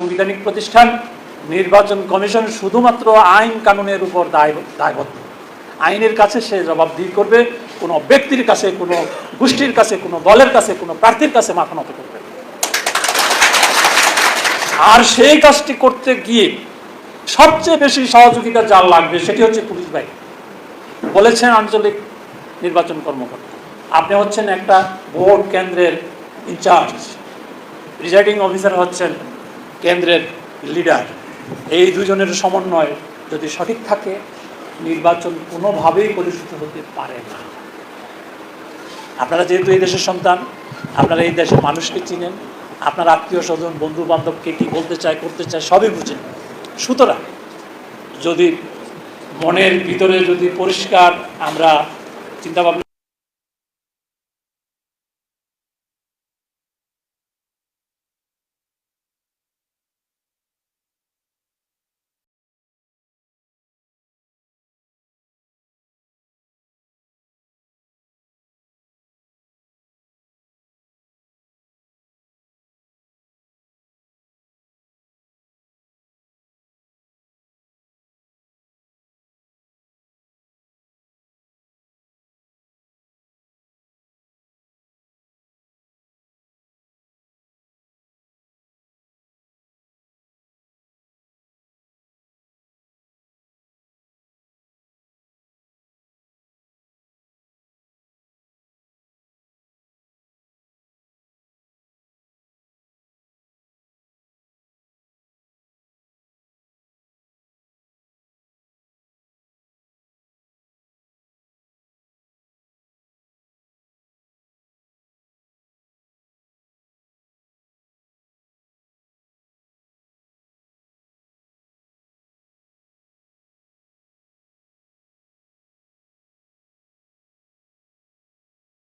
সাংবিধানিক প্রতিষ্ঠান, নির্বাচন কমিশন শুধুমাত্র আইন কানুনের উপর দায় দায়বদ্ধ। আইনের কাছে সে জবাবদিহি করবে, কোনো ব্যক্তির কাছে, কোনো গোষ্ঠীর কাছে, কোনো দলের কাছে, কোনো প্রার্থীর কাছে মাথা নত করবে। আর সেই কাজটি করতে গিয়ে সবচেয়ে বেশি সহযোগিতা যার লাগবে সেটি হচ্ছে পুলিশ বাহিনী। বলেছেন আঞ্চলিক নির্বাচন কর্মকর্তা। আপনি হচ্ছেন একটা ভোট কেন্দ্রের ইনচার্জ। প্রিজাইডিং অফিসার হচ্ছেন কেন্দ্রের লিডার এই দুজনের সমন্বয় যদি সঠিক থাকে, নির্বাচন কোনোভাবেই কলুষিত হতে পারে না। আপনারা যেহেতু এই দেশের সন্তান, আপনারা এই দেশের মানুষকে চিনেন, আপনার আত্মীয় স্বজন বন্ধু বান্ধবকে কী বলতে চায়, করতে চায়, সবই বুঝেন। সুতরাং যদি মনের ভিতরে যদি পরিষ্কার আমরা চিন্তা ভাবনা